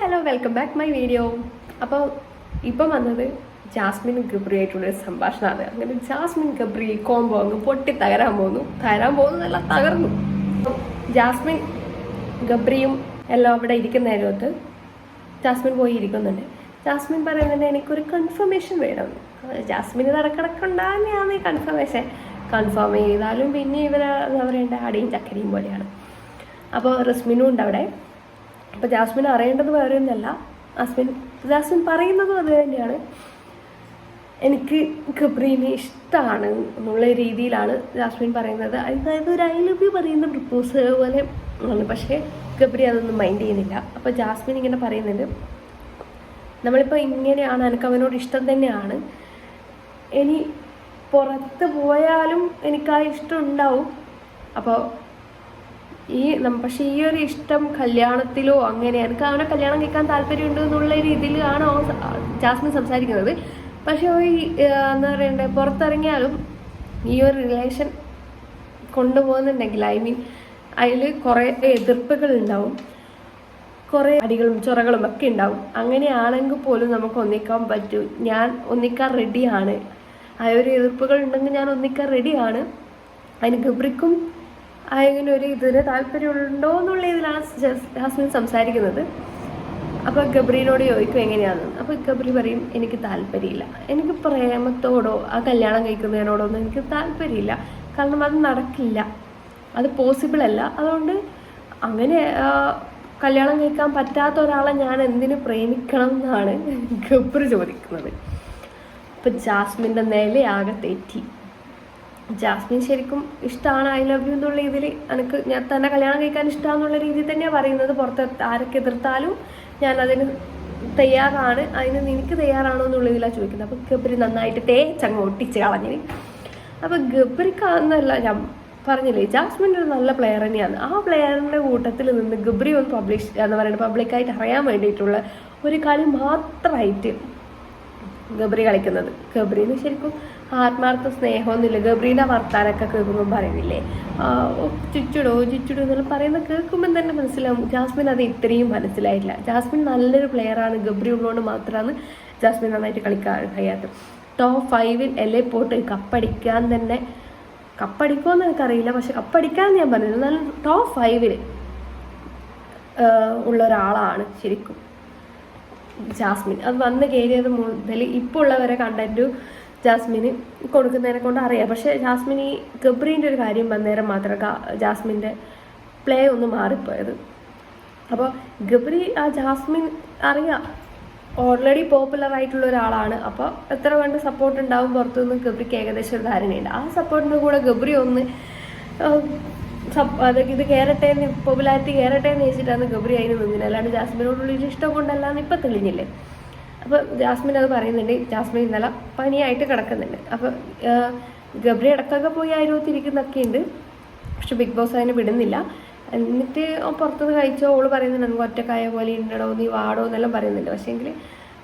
Hello welcome back my video അപ്പോൾ ഇപ്പം വന്നത് ജാസ്മിൻ ഗബ്രി ആയിട്ടുള്ളൊരു സംഭാഷണമാണ്. അങ്ങനെ ജാസ്മിൻ ഗബ്രി കോംബോ അങ്ങ് പൊട്ടി തകരാൻ പോകുന്നു തകരാൻ പോകുന്നതല്ല തകർന്നു. ജാസ്മിൻ ഗബ്രിയും എല്ലാം അവിടെ ഇരിക്കുന്ന നേരത്ത് ജാസ്മിൻ പോയി ഇരിക്കുന്നുണ്ട്. ജാസ്മിൻ പറയുന്നുണ്ട് എനിക്കൊരു കൺഫർമേഷൻ വേണം. ജാസ്മിൻ ഈ കൺഫർമേഷൻ കൺഫേം ചെയ്താലും പിന്നെ ഇവർ എന്താ പറയണ്ട അടിയും ചക്കരയും പോലെയാണ്. അപ്പോൾ റസ്മിനും ഉണ്ട് അവിടെ. അപ്പോൾ ജാസ്മിൻ അറിയേണ്ടത് വേറെ ഒന്നല്ല. ജാസ്മിൻ ജാസ്മിൻ പറയുന്നതും അത് തന്നെയാണ്. എനിക്ക് ഖബ്രീനെ ഇഷ്ടമാണ് എന്നുള്ള രീതിയിലാണ് ജാസ്മിൻ പറയുന്നത്. അതായത് ഒരു ഐ ലവ് യു പറയുന്ന പ്രപ്പോസ് പോലെ ആണ്. പക്ഷേ ഗബ്രി അതൊന്നും മൈൻഡ് ചെയ്യുന്നില്ല. അപ്പോൾ ജാസ്മിൻ ഇങ്ങനെ പറയുന്നുണ്ട്. നമ്മളിപ്പോൾ ഇങ്ങനെയാണ് എനിക്ക് അവനോട് ഇഷ്ടം തന്നെയാണ്. ഇനി പുറത്ത് പോയാലും എനിക്ക് ആ ഇഷ്ടം ഉണ്ടാവും. അപ്പോൾ ഈ പക്ഷെ ഈ ഒരു ഇഷ്ടം കല്യാണത്തിലോ അങ്ങനെ എനിക്ക് അവനെ കല്യാണം കഴിക്കാൻ താല്പര്യമുണ്ട് എന്നുള്ള രീതിയിലാണ് ജാസ്മിൻ സംസാരിക്കുന്നത്. പക്ഷെ ഈ എന്താ പറയണ്ടേ പുറത്തിറങ്ങിയാലും ഈ ഒരു റിലേഷൻ കൊണ്ടുപോകുന്നുണ്ടെങ്കിൽ ഐ മീൻ അതിൽ കുറേ എതിർപ്പുകൾ ഉണ്ടാവും. കുറേ അടികളും ചൊറകളും ഒക്കെ ഉണ്ടാവും. അങ്ങനെയാണെങ്കിൽ പോലും നമുക്ക് ഒന്നിക്കാൻ പറ്റും. ഞാൻ ഒന്നിക്കാൻ റെഡിയാണ് ആ ഒരു എതിർപ്പുകൾ ഉണ്ടെങ്കിൽ ഞാൻ ഒന്നിക്കാൻ റെഡിയാണ് അതിന് ഗബ്രിക്കും അങ്ങനെ ഒരു ഇതിന് താല്പര്യമുണ്ടോ എന്നുള്ള ഇതിലാണ് ജസ്- ജാസ്മിൻ സംസാരിക്കുന്നത്. അപ്പോൾ ഗബ്രീനോട് ചോദിക്കും എങ്ങനെയാണെന്ന് അപ്പോൾ ഗബ്രി പറയും എനിക്ക് താല്പര്യമില്ല. എനിക്ക് പ്രേമത്തോടോ ആ കല്യാണം കഴിക്കുന്നതിനോടോ ഒന്നും എനിക്ക് താല്പര്യമില്ല. കാരണം അത് നടക്കില്ല. അത് പോസിബിൾ അല്ല. അതുകൊണ്ട് അങ്ങനെ കല്യാണം കഴിക്കാൻ പറ്റാത്ത ഒരാളെ ഞാൻ എന്തിനു പ്രേമിക്കണം എന്നാണ് ഗബ്രി ചോദിക്കുന്നത്. അപ്പം ജാസ്മിന്റെ നിലയാകെ തെറ്റി. ജാസ്മിൻ ശരിക്കും ഇഷ്ടമാണ് ഐ ലവ് യു എന്നുള്ള ഇതിൽ. എനിക്ക് ഞാൻ തന്നെ കല്യാണം കഴിക്കാൻ ഇഷ്ടമാണെന്നുള്ള രീതിയിൽ തന്നെയാണ് പറയുന്നത്. പുറത്ത് ആരൊക്കെ എതിർത്താലും ഞാൻ അതിന് തയ്യാറാണ്. അതിന് നിനക്ക് തയ്യാറാണോ എന്നുള്ള രീതിയിലാണ് ചോദിക്കുന്നത്. അപ്പോൾ ഗബ്രി നന്നായിട്ട് തേച്ചങ്ങ് ഒട്ടിച്ച് കളഞ്ഞിന് അപ്പോൾ ഗബ്രിക്കാന്നല്ല ഞാൻ പറഞ്ഞില്ലേ ജാസ്മിൻ ഒരു നല്ല പ്ലെയർ തന്നെയാണ്. ആ പ്ലെയറിന്റെ കൂട്ടത്തിൽ നിന്ന് ഗബ്രി ഒന്ന് പബ്ലിഷ് എന്ന് പറയുന്നത് പബ്ലിക്കായിട്ട് അറിയാൻ വേണ്ടിയിട്ടുള്ള ഒരു കളി മാത്രമായിട്ട് ഗബ്രി കളിക്കുന്നത്. ഗബ്രിന്ന് ശരിക്കും ആത്മാർത്ഥ സ്നേഹമൊന്നുമില്ല ഗബ്രീന്റെ വർത്താനൊക്കെ കേൾക്കുമ്പോൾ പറയുന്നില്ലേ? ചുറ്റുടോ ചുറ്റുടോ എന്നെല്ലാം പറയുന്നത് കേൾക്കുമ്പോൾ തന്നെ മനസ്സിലാവും. ജാസ്മിൻ അത് ഇത്രയും മനസ്സിലായില്ല ജാസ്മിൻ നല്ലൊരു പ്ലെയറാണ് ഗബ്രി ഉള്ളതുകൊണ്ട് മാത്രമാണ് ജാസ്മിൻ നന്നായിട്ട് കളിക്കാൻ കഴിയാത്തത്. ടോപ്പ് ഫൈവിൽ എല്ലേ പോട്ട് കപ്പടിക്കാൻ തന്നെ കപ്പടിക്കുമെന്ന് എനിക്കറിയില്ല. പക്ഷെ കപ്പടിക്കാൻ ഞാൻ പറഞ്ഞില്ല. നല്ല ടോപ്പ് ഫൈവിൽ ഉള്ള ഒരാളാണ് ശരിക്കും ജാസ്മിൻ. അത് വന്ന് കയറിയത് മുതൽ ഇപ്പോൾ ഉള്ളവരെ കണ്ടന്റും ജാസ്മിന് കൊടുക്കുന്നതിനെ കൊണ്ട് അറിയാം. പക്ഷേ ജാസ്മിൻ ഈ ഗബ്രീന്റെ ഒരു കാര്യം വന്നേരം മാത്രം ജാസ്മിന്റെ പ്ലേ ഒന്ന് മാറിപ്പോയത്. അപ്പോൾ ഗബ്രി ആ ജാസ്മിൻ അറിയാം. ഓൾറെഡി പോപ്പുലർ ആയിട്ടുള്ള ഒരാളാണ്. അപ്പോൾ എത്ര വേണ്ട സപ്പോർട്ട് ഉണ്ടാവും പുറത്തുനിന്ന് ഗബ്രിക്ക് ഏകദേശം ഒരു ധാരണയുണ്ട്. ആ സപ്പോർട്ടിന്റെ കൂടെ ഗബ്രി ഒന്ന് അത് ഇത് കയറട്ടെ എന്ന് പോപ്പുലാരിറ്റി കയറട്ടെ എന്ന് വെച്ചിട്ടാണ് ഗബ്രി അതിന് നിന്നില്ല അല്ലാണ്ട് ജാസ്മിനോടുള്ള ഇഷ്ടം കൊണ്ടല്ലാന്ന് ഇപ്പം തെളിഞ്ഞില്ലേ? അപ്പോൾ ജാസ്മിൻ അത് പറയുന്നുണ്ട് ജാസ്മിൻ ഇന്നലെ പനിയായിട്ട് കിടക്കുന്നുണ്ട്. അപ്പോൾ ഗബ്രി ഇടക്കൊക്കെ പോയി ആരോത്തിരിക്കുന്നൊക്കെ ഉണ്ട് പക്ഷെ ബിഗ് ബോസ് അതിനെ വിടുന്നില്ല. എന്നിട്ട് പുറത്തുനിന്ന് കഴിച്ചോ ഓൾ പറയുന്നുണ്ട് നമുക്ക് ഒറ്റക്കായ പോലെ ഉണ്ടടോ നീ വാടോ എന്നെല്ലാം പറയുന്നുണ്ട്. പക്ഷേ എങ്കിൽ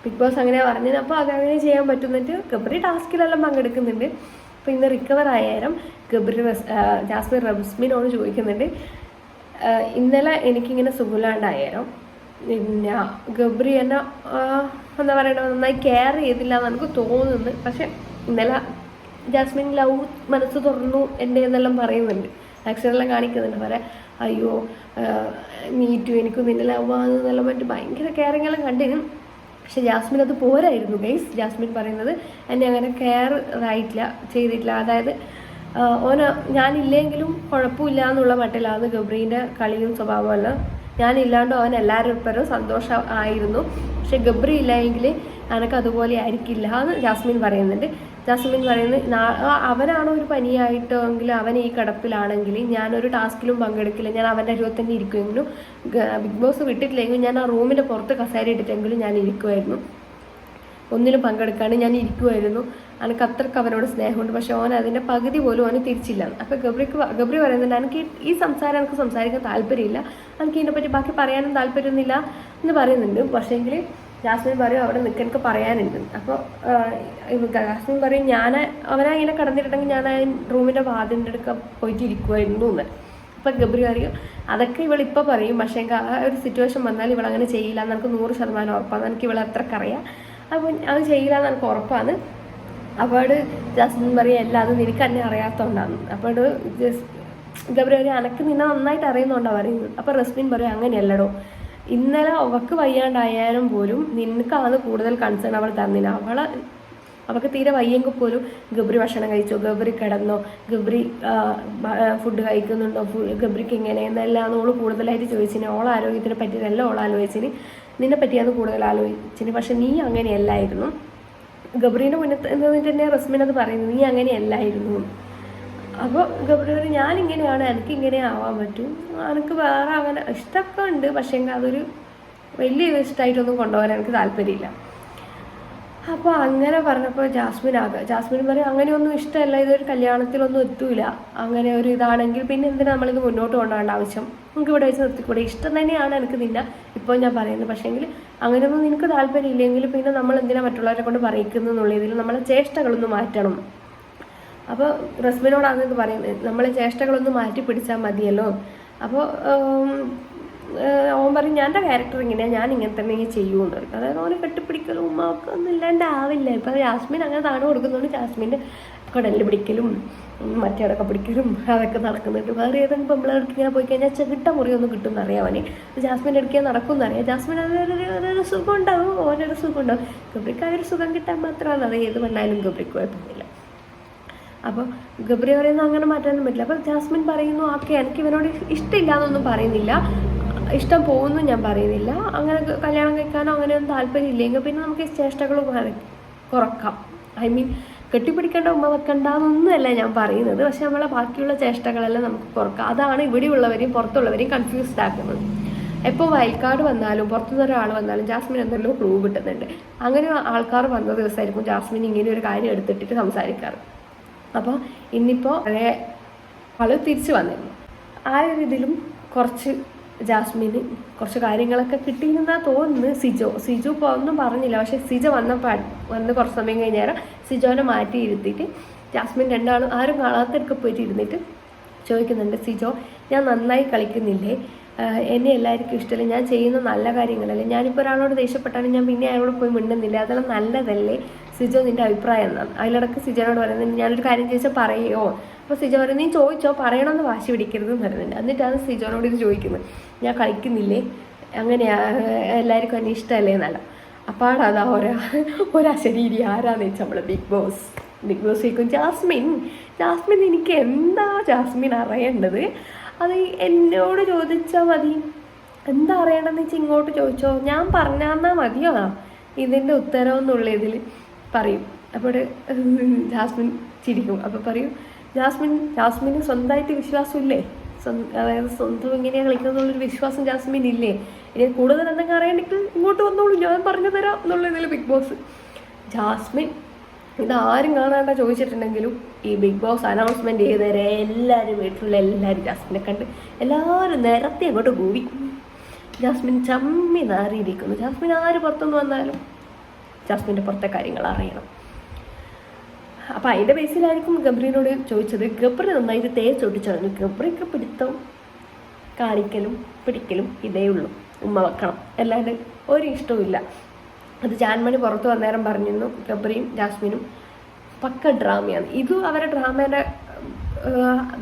ബിഗ് ബോസ് അങ്ങനെ പറഞ്ഞത് അപ്പോൾ അതങ്ങനെ ചെയ്യാൻ പറ്റുന്നിട്ട് ഗബ്രി ടാസ്കിലെല്ലാം പങ്കെടുക്കുന്നുണ്ട്. അപ്പോൾ ഇന്ന് റിക്കവർ ആയാലും ഗബ്രി ജാസ്മിൻ റസ്മിനോട് ചോദിക്കുന്നുണ്ട്. ഇന്നലെ എനിക്കിങ്ങനെ സുഖമില്ലാണ്ടായാലും പിന്നെ ഗബ്രി എന്നെ എന്താ പറയണത്? നന്നായി കെയർ ചെയ്തില്ല എന്ന് എനിക്ക് തോന്നുന്നു. പക്ഷെ ഇന്നലെ ജാസ്മിൻ ലവ് മനസ്സ് തുറന്നു എന്റെ എന്നെല്ലാം പറയുന്നുണ്ട്. ആക്സിഡെല്ലാം കാണിക്കുന്നുണ്ട്. പറയാം അയ്യോ നീറ്റു എനിക്ക് നിന്നെ ലവ് ആണെന്നെല്ലാം പറ്റി ഭയങ്കര കെയറിങ് എല്ലാം കണ്ടിരുന്നു പക്ഷെ ജാസ്മിൻ അത് പോരായിരുന്നു ഗൈസ് ജാസ്മിൻ പറയുന്നത് എന്നെ അങ്ങനെ കെയർ ആയിട്ടില്ല ചെയ്തിട്ടില്ല. അതായത് ഓന് ഞാനില്ലെങ്കിലും കുഴപ്പമില്ല എന്നുള്ള മട്ടിലാണ് ഗബ്രീന്റെ കളിയും സ്വഭാവമെല്ലാം ഞാനില്ലാണ്ട് അവൻ എല്ലാവരും സന്തോഷം ആയിരുന്നു. പക്ഷെ ഗബ്രി ഇല്ലായെങ്കിൽ എനക്ക് അതുപോലെ ആയിരിക്കില്ല എന്ന് ജാസ്മിൻ പറയുന്നുണ്ട്. ജാസ്മിൻ പറയുന്നത് അവനാണോ ഒരു പനിയായിട്ടോ എങ്കിൽ അവൻ ഈ കിടപ്പിലാണെങ്കിൽ ഞാനൊരു ടാസ്കിലും പങ്കെടുക്കില്ല. ഞാൻ അവന്റെ അരുവത്ത് തന്നെ ഇരിക്കുമെങ്കിലും ബിഗ് ബോസ് വിട്ടിട്ടില്ലെങ്കിലും ഞാൻ ആ റൂമിന്റെ പുറത്ത് കസേര ഇട്ടിട്ടെങ്കിലും ഞാൻ ഇരിക്കുമായിരുന്നു. ഒന്നിലും പങ്കെടുക്കാണ്ട് ഞാൻ ഇരിക്കുമായിരുന്നു. എനിക്ക് അത്രയ്ക്ക് അവനോട് സ്നേഹമുണ്ട്. പക്ഷെ ഓൻ അതിന്റെ പകുതി പോലും അവന് തിരിച്ചില്ല. അപ്പോൾ ഗബ്രിക്ക് ഗബ്രി പറയുന്നുണ്ട് എനിക്ക് ഈ- സംസാരം എനിക്ക് സംസാരിക്കാൻ താല്പര്യമില്ല. എനിക്ക് ഇതിനെപ്പറ്റി ബാക്കി പറയാനും താല്പര്യമൊന്നുമില്ല എന്ന് പറയുന്നുണ്ട്. പക്ഷേങ്കിൽ ജാസ്മിൻ പറയും അവിടെ നിൽക്കാൻ എനിക്ക് പറയാനുണ്ട്. അപ്പോൾ ജാസ്മിൻ പറയും ഞാൻ അവനെ ഇങ്ങനെ കിടന്നിട്ടുണ്ടെങ്കിൽ ഞാൻ ആ റൂമിന്റെ വാതിന്റെ അടുക്ക പോയിട്ട് ഇരിക്കുമായിരുന്നു എന്ന്. അപ്പം ഗബ്രി പറയും അതൊക്കെ ഇവൾ ഇപ്പോൾ പറയും. പക്ഷേ ആ ഒരു സിറ്റുവേഷൻ വന്നാൽ ഇവൾ അങ്ങനെ ചെയ്യില്ല എന്ന് എനിക്ക് നൂറ് ശതമാനം ഉറപ്പാണ്. എനിക്ക് ഇവൾ അത്രക്കറിയാം അപ്പം അത് ചെയ്യില്ല എന്ന് എനിക്ക് ഉറപ്പാണ്. അപ്പോൾ ജാസ്മിൻ പറയും എല്ലാം അത് നിനക്ക് തന്നെ അറിയാത്തതുകൊണ്ടാണ് അപ്പോൾ ഗബ്രി പറയും അനക്ക് നിന്നെ നന്നായിട്ട് അറിയുന്നതുകൊണ്ടാണ് പറയുന്നത്. അപ്പോൾ റസ്മിൻ പറയും അങ്ങനെയല്ലടോ. ഇന്നലെ അവക്ക് വയ്യാണ്ടായാലും പോലും നിനക്കാണ് കൂടുതൽ കൺസേൺ അവൾ തന്നില്ല അവളെ അവക്ക് തീരെ വയ്യെങ്കിൽ പോലും ഗബ്രി ഭക്ഷണം കഴിച്ചോ ഗബ്രി കിടന്നോ ഗബ്രി ഫുഡ് കഴിക്കുന്നുണ്ടോ ഗബ്രിക്ക് എങ്ങനെ എന്നെല്ലാം ഓൾ കൂടുതലായിട്ട് ചോദിച്ചിന്. ഓൾ ആരോഗ്യത്തിനെ പറ്റിയതല്ല ഓൾ ആലോചിച്ചിന്. നിന്നെ പറ്റിയാണ് കൂടുതൽ ആലോചിച്ചിന്. പക്ഷെ നീ അങ്ങനെയല്ലായിരുന്നു. ഗബ്രീന്റെ മുന്നത്ത് തന്നെ റസ്മിൻ അത് പറയുന്നത് നീ അങ്ങനെയല്ലായിരുന്നു. അപ്പോൾ ഗബ്രി പറഞ്ഞു ഞാൻ ഇങ്ങനെയാണ് എനിക്ക് ഇങ്ങനെ ആവാൻ പറ്റും. എനിക്ക് വേറെ അങ്ങനെ ഇഷ്ടമൊക്കെ ഉണ്ട് പക്ഷേ അതൊരു വലിയ ഇഷ്ടമായിട്ടൊന്നും കൊണ്ടുപോകാൻ എനിക്ക് താല്പര്യമില്ല. അപ്പോൾ അങ്ങനെ പറഞ്ഞപ്പോൾ ജാസ്മിൻ ആകെ ജാസ്മിൻ പറയും അങ്ങനെയൊന്നും ഇഷ്ടമല്ല ഇതൊരു കല്യാണത്തിലൊന്നും എത്തൂല. അങ്ങനെ ഒരു ഇതാണെങ്കിൽ പിന്നെ എന്തിനാ നമ്മളിത് മുന്നോട്ട് കൊണ്ടുപോകേണ്ട ആവശ്യം? നമുക്ക് ഇവിടെ വെച്ച് നിർത്തിക്കൂടെ? ഇഷ്ടം തന്നെയാണ് എനിക്ക് നിന്ന ഇപ്പോൾ ഞാൻ പറയുന്നത്. പക്ഷേങ്കിൽ അങ്ങനെയൊന്നും നിനക്ക് താല്പര്യം ഇല്ലെങ്കിൽ പിന്നെ നമ്മൾ എന്തിനാ മറ്റുള്ളവരെ കൊണ്ട് പറയിക്കുന്നു എന്നുള്ള ഇതിൽ നമ്മളെ ചേഷ്ടകളൊന്ന് മാറ്റണം. അപ്പോൾ റസ്മിനോടാണ് പറയുന്നത് നമ്മളെ ചേഷ്ടകളൊന്ന് മാറ്റി പിടിച്ചാൽ മതിയല്ലോ. അപ്പോൾ ഓൻ പറയും ഞാൻ എന്റെ ക്യാരക്ടർ ഇങ്ങനെയാണ് ഞാൻ ഇങ്ങനെ തന്നെ ഇങ്ങനെ ചെയ്യുമെന്ന് പറയും. അതായത് ഓനെ കെട്ടിപ്പിടിക്കലും ഉമ്മാക്ക് ഒന്നും ഇല്ലാണ്ടാവില്ല ഇപ്പം ജാസ്മിൻ അങ്ങനെ താണു കൊടുക്കുന്നതുകൊണ്ട് ജാസ്മിന്റെ കടലിൽ പിടിക്കലും മറ്റേടൊക്കെ പിടിക്കലും അതൊക്കെ നടക്കുന്നുണ്ട് വേറെ ഏതെങ്കിലും പെമ്പിളെ അടുത്ത് ഇങ്ങനെ പോയി കഴിഞ്ഞാൽ ചെകിട്ട മുറിയൊന്നും കിട്ടും എന്നറിയാം അവന്. ജാസ്മിന്റെ നടക്കും എന്നറിയാം ജാസ്മിൻ അതൊരു ഒരു സുഖം ഉണ്ടാവും ഓനൊരു സുഖം ഉണ്ടാവും. ഗബ്രിക്ക് ആ ഒരു സുഖം കിട്ടാൻ മാത്രമാണ് അത് ഏത് പെണ്ണായാലും ഗബ്രിക്ക് കുഴപ്പമൊന്നുമില്ല. അപ്പോൾ ഗബ്രി പറയുന്നത് അങ്ങനെ മാറ്റാനും പറ്റില്ല. അപ്പോൾ ജാസ്മിൻ പറയുന്നു ഓക്കെ എനിക്ക് ഇവനോട് ഇഷ്ടമില്ല എന്നൊന്നും പറയുന്നില്ല. ഇഷ്ടം പോകുന്നു ഞാൻ പറയുന്നില്ല. അങ്ങനെ കല്യാണം കഴിക്കാനോ അങ്ങനെയൊന്നും താല്പര്യമില്ലെങ്കിൽ പിന്നെ നമുക്ക് ഈ ചേഷ്ടകൾ കുറക്കാം. ഐ മീൻ കെട്ടിപ്പിടിക്കേണ്ട ഉമ്മ വെക്കണ്ടെന്നൊന്നുമല്ല ഞാൻ പറയുന്നത്. പക്ഷെ നമ്മളെ ബാക്കിയുള്ള ചേഷ്ടകളെല്ലാം നമുക്ക് കുറക്കാം. അതാണ് ഇവിടെയുള്ളവരെയും പുറത്തുള്ളവരെയും കൺഫ്യൂസ്ഡ് ആക്കുന്നത്. എപ്പോൾ വയൽക്കാട് വന്നാലും പുറത്തുനിന്ന് ഒരാൾ വന്നാലും ജാസ്മിൻ എന്തെല്ലോ ക്ലൂ കിട്ടുന്നുണ്ട്. അങ്ങനെ ആൾക്കാർ വന്ന ദിവസമായിരിക്കും ജാസ്മിൻ ഇങ്ങനെ ഒരു കാര്യം എടുത്തിട്ടിട്ട് സംസാരിക്കാറ്. അപ്പോൾ ഇന്നിപ്പോൾ പഴയ ആൾ തിരിച്ചു വന്നിരുന്നു. ആ ഒരു ഇതിലും കുറച്ച് ജാസ്മിന് കുറച്ച് കാര്യങ്ങളൊക്കെ കിട്ടിയിരുന്നാ തോന്നുന്നു. സിജോ സിജു ഇപ്പോൾ ഒന്നും പറഞ്ഞില്ല. പക്ഷെ സിജ വന്നപ്പോൾ വന്ന് കുറച്ച് സമയം കഴിഞ്ഞേരം സിജോനെ മാറ്റി ഇരുത്തിയിട്ട് ജാസ്മിൻ രണ്ടാളും ആരും കാണാത്തവർക്ക് പോയിട്ട് ഇരുന്നിട്ട് ചോദിക്കുന്നുണ്ട് സിജോ ഞാൻ നന്നായി കളിക്കുന്നില്ലേ? എന്നെ എല്ലാവർക്കും ഇഷ്ടമല്ലേ ഞാൻ ചെയ്യുന്ന നല്ല കാര്യങ്ങളല്ലേ? ഞാനിപ്പോൾ ഒരാളോട് ദേഷ്യപ്പെട്ടാലും ഞാൻ പിന്നെ അയാളോട് പോയി മിണ്ടുന്നില്ല? അതെല്ലാം നല്ലതല്ലേ? സിജോ നിന്റെ അഭിപ്രായം എന്നാണ്. അതിലിടക്ക് സിജോനോട് പറയുന്നത് ഞാനൊരു കാര്യം ചോദിച്ചാൽ പറയോ? അപ്പോൾ സിജോ നീ ചോദിച്ചോ പറയണമെന്ന് വാശി പിടിക്കരുതെന്ന് പറയുന്നുണ്ട് എന്നിട്ടാണ് സിജോനോട് ഇത് ചോദിക്കുന്നത്. ഞാൻ കളിക്കുന്നില്ലേ? അങ്ങനെയാ എല്ലാവർക്കും എന്നെ ഇഷ്ടമല്ലേ എന്നല്ല. അപ്പാടാതാ ഒരാ ഒരശരീരി ആരാന്ന് വെച്ചാൽ നമ്മൾ ബിഗ് ബോസ്. ബിഗ് ബോസ് ചോദിക്കും ജാസ്മിൻ ജാസ്മിൻ എനിക്ക് എന്താ ജാസ്മിൻ അറിയേണ്ടത്? അത് എന്നോട് ചോദിച്ചാൽ മതി. എന്താ അറിയണമെന്ന് വെച്ചാൽ ഇങ്ങോട്ട് ചോദിച്ചോ. ഞാൻ പറഞ്ഞാൽ മതിയോ? ഇതിന്റെ ഉത്തരവെന്നുള്ള ഇതിൽ പറയും. അപ്പോൾ ജാസ്മിൻ ചിരിക്കും. അപ്പോൾ പറയും ജാസ്മിൻ ജാസ്മിന് സ്വന്തമായിട്ട് വിശ്വാസമില്ലേ? അതായത് സ്വന്തം ഇങ്ങനെയാണ് കളിക്കുന്നുള്ളൊരു വിശ്വാസം ജാസ്മിൻ ഇല്ലേ ഇനി കൂടുതൽ എന്തെങ്കിലും അറിയണമെങ്കിൽ ഇങ്ങോട്ട് വന്നോളൂ. ഞാൻ പറഞ്ഞു തരാം എന്നുള്ള ഇതിൽ ബിഗ് ബോസ് ജാസ്മിൻ ഇത് ആരും കാണാണ്ട ചോദിച്ചിട്ടുണ്ടെങ്കിലും ഈ ബിഗ് ബോസ് അനൗൺസ്മെന്റ് ചെയ്തവരെ എല്ലാവരും വീട്ടിലുള്ള എല്ലാവരും ജാസ്മിനെ കണ്ട് എല്ലാവരും നിരത്തി അങ്ങോട്ട് പോയി ജാസ്മിൻ ചമ്മി നാറിയിരിക്കുന്നു. ജാസ്മിൻ ആര് പുറത്തുനിന്ന് വന്നാലും ജാസ്മിന്റെ പുറത്തെ കാര്യങ്ങൾ അറിയണം. അപ്പം അതിന്റെ ബേസിലായിരിക്കും ഗബ്രീനോട് ചോദിച്ചത്. ഗബ്രി നന്നായിട്ട് തേച്ചൊട്ടിച്ചറിഞ്ഞു ഗബ്രിക്ക് പിടുത്തം കാണിക്കലും പിടിക്കലും ഇതേ ഉള്ളൂ. ഉമ്മ വെക്കണം. അല്ലാണ്ട് ഒരു ഇഷ്ടവുമില്ല അത് ജാൻമണി പുറത്ത് വന്നേരം പറഞ്ഞിരുന്നു ഗബ്രിയും ജാസ്മിനും പക്ക ഡ്രാമയാണ്. ഇതും അവരുടെ ഡ്രാമേന്റെ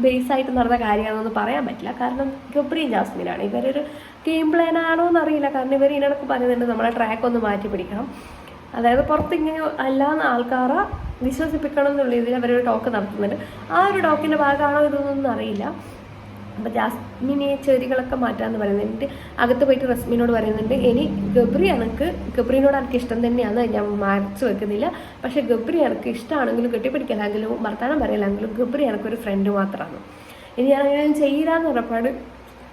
ബേസായിട്ട് നടന്ന കാര്യമാണെന്നൊന്നും പറയാൻ പറ്റില്ല. കാരണം ഗബ്രിയും ജാസ്മിനാണ്. ഇവരൊരു ഗെയിം പ്ലാൻ ആണോ എന്നറിയില്ല കാരണം ഇവർ ഇതിനൊക്കെ പറയുന്നുണ്ട് നമ്മളെ ട്രാക്ക് ഒന്ന് മാറ്റി പിടിക്കണം അതായത് പുറത്ത് ഇങ്ങനെ അല്ലാന്ന് ആൾക്കാരെ വിശ്വസിപ്പിക്കണം എന്നുള്ള രീതിയിൽ അവരൊരു ടോക്ക് നടത്തുന്നുണ്ട്. ആ ഒരു ടോക്കിന്റെ ഭാഗമാണോ ഇതൊന്നും അറിയില്ല. അപ്പോൾ ജാസ്മിനെ ചെടികളൊക്കെ മാറ്റാന്ന് പറയുന്നുണ്ട്. അകത്ത് പോയിട്ട് റസ്മിനോട് പറയുന്നുണ്ട് ഇനി ഗബ്രി എനിക്ക് ഗബ്രിനോട് എനിക്ക് ഇഷ്ടം തന്നെയാണ് ഞാൻ മറച്ചു വെക്കുന്നില്ല. പക്ഷേ ഗബ്രി എനിക്ക് ഇഷ്ടമാണെങ്കിലും കെട്ടിപ്പിടിക്കലാണെങ്കിലും വർത്താനം പറയലാണെങ്കിലും ഗബ്രി എനിക്കൊരു ഫ്രണ്ട് മാത്രമാണ് ഇനി ഞാൻ അങ്ങനെ ചെയ്യില്ല എന്ന് പറഞ്ഞപ്പോൾ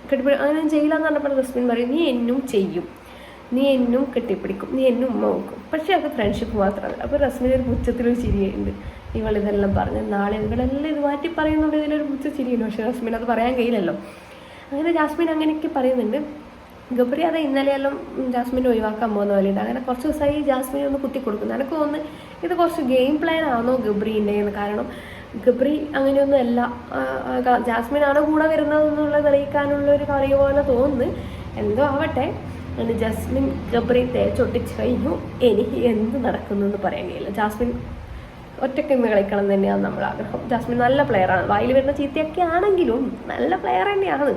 കെട്ടിപ്പിടി അങ്ങനെ ചെയ്യില്ല എന്ന് പറഞ്ഞപ്പോൾ റസ്മിൻ പറയും നീ എന്നും ചെയ്യും. നീ എന്നും കെട്ടിപ്പിടിക്കും നീ എന്നും ഉമ്മ വെക്കും. പക്ഷേ അത് ഫ്രണ്ട്ഷിപ്പ് മാത്രമാണ് അപ്പോൾ റസ്മിന് ഒരു പുച്ഛത്തിലൊരു ചിരിയുണ്ട്. ഇവൾ ഇതെല്ലാം പറഞ്ഞ് നാളെ ഇവളെല്ലാം ഇത് മാറ്റി പറയുന്നുണ്ട് ഇതിലൊരു പുച്ഛ ചിരിയുണ്ട് പക്ഷേ റസ്മിൻ അത് പറയാൻ കഴിയില്ലല്ലോ. അങ്ങനെ ജാസ്മിൻ അങ്ങനെയൊക്കെ പറയുന്നുണ്ട്. ഗബ്രി അത് ഇന്നലെയെല്ലാം ജാസ്മിൻ ഒഴിവാക്കാൻ പോകുന്ന പോലെയുണ്ട്. അങ്ങനെ കുറച്ച് ദിവസമായി ജാസ്മിൻ ഒന്ന് കുത്തി കൊടുക്കുന്നു എനിക്ക് തോന്നുന്നു ഇത് കുറച്ച് ഗെയിം പ്ലാൻ ആണോ ഗബ്രീന്റെ കാരണം ഗബ്രി അങ്ങനെയൊന്നും അല്ല. ജാസ്മിൻ ആണോ കൂടെ വരുന്നതെന്നുള്ള തെളിയിക്കാനുള്ള ഒരു കളി പോലെ തോന്നുന്നു. എന്തോ ആവട്ടെ. അങ്ങനെ ജാസ്മിൻ ഗബ്രി തേച്ചൊട്ടിച്ച് കഴിഞ്ഞു. എനിക്ക് എന്ത് നടക്കുന്നു എന്ന് പറയാൻ കഴിയില്ല ജാസ്മിൻ ഒറ്റയ്ക്ക് ഇന്ന് കളിക്കണം തന്നെയാണ് നമ്മുടെ ആഗ്രഹം. ജാസ്മിൻ നല്ല പ്ലെയറാണ് വായിൽ വരുന്ന ചീത്തയൊക്കെ ആണെങ്കിലും നല്ല പ്ലെയർ തന്നെയാണ്.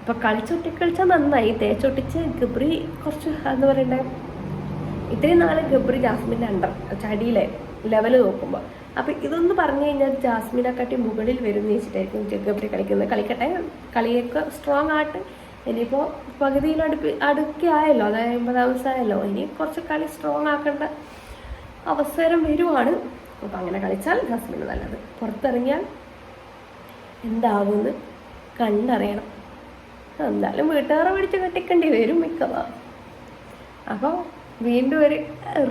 അപ്പോൾ കളിച്ചൊറ്റയ്ക്ക് കളിച്ചാൽ നന്നായി. തേച്ചൊട്ടിച്ച് ഗബ്രി കുറച്ച് എന്താ പറയണ്ടേ? ഇത്രയും നാൾ ഗബ്രി ജാസ്മിന്റെ അണ്ടർ ചടിയിലെ ലെവൽ നോക്കുമ്പോൾ അപ്പോൾ ഇതൊന്ന് പറഞ്ഞു കഴിഞ്ഞാൽ ജാസ്മിനെക്കാട്ടി മുകളിൽ വരുന്ന വെച്ചിട്ടായിരിക്കും ഗബ്രി കളിക്കുന്നത്. കളിക്കട്ടെ? കളിയൊക്കെ സ്ട്രോങ് ആയിട്ട് ഇനിയിപ്പോൾ പകുതിയിൽ അടുപ്പി അടുക്കി ആയല്ലോ അതായത് എൺപതാം ദിവസമായല്ലോ. ഇനി കുറച്ച് കളി സ്ട്രോങ് ആക്കേണ്ട അവസരം വരുവാണ്. അപ്പം അങ്ങനെ കളിച്ചാൽ ഹസ്ബൻഡ് നല്ലത്. പുറത്തിറങ്ങിയാൽ എന്താകുമെന്ന് കണ്ടറിയണം. എന്തായാലും വീട്ടുകാരെ പിടിച്ച് കെട്ടിക്കേണ്ടി വരും മിക്കവാറും. അപ്പോൾ വീണ്ടും ഒരു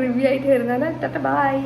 റിവ്യൂ ആയിട്ട് വരുന്നതാണ് ബൈ